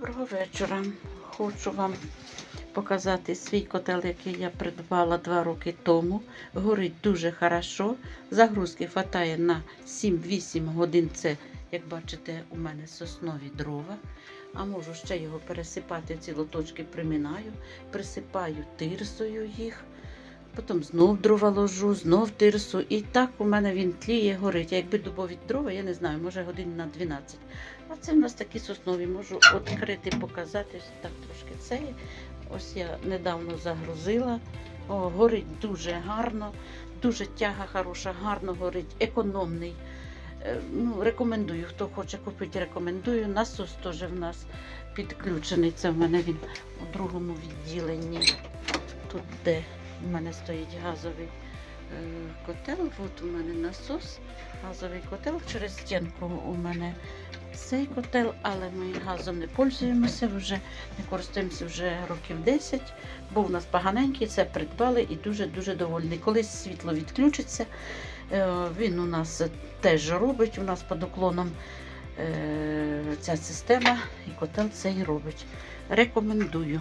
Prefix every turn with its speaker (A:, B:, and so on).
A: Доброго вечора. Хочу вам показати свій котел, який я придбала два роки тому. Горить дуже хорошо. Загрузки хватає на 7-8 годин. Це, як бачите, у мене соснові дрова. А можу ще його пересипати, ці лоточки приминаю, присипаю тирсою їх. Потім знов дрова ложу, знов тирсу. І так у мене він тліє, горить. А якби дубові дрова, я не знаю, може годин на 12. А це в нас такі соснові. Можу відкрити, показати. Ось Так трошки це. Ось я недавно загрузила. О, горить дуже гарно, дуже тяга хороша, гарно горить, економний. Е, Ну, рекомендую, хто хоче купити, рекомендую. Насос теж в нас підключений. Це в мене він у другому відділенні. Тут де у мене стоїть газовий е, котел. От у мене насос, газовий котел через стінку у мене цей котел, але ми газом не пользуємося вже, не користуємося вже років 10. Був у нас поганенький, це придбали і дуже-дуже довольний. Колись світло відключиться, е, він у нас теж робить, у нас під уклоном е, ця система і котел цей робить. Рекомендую.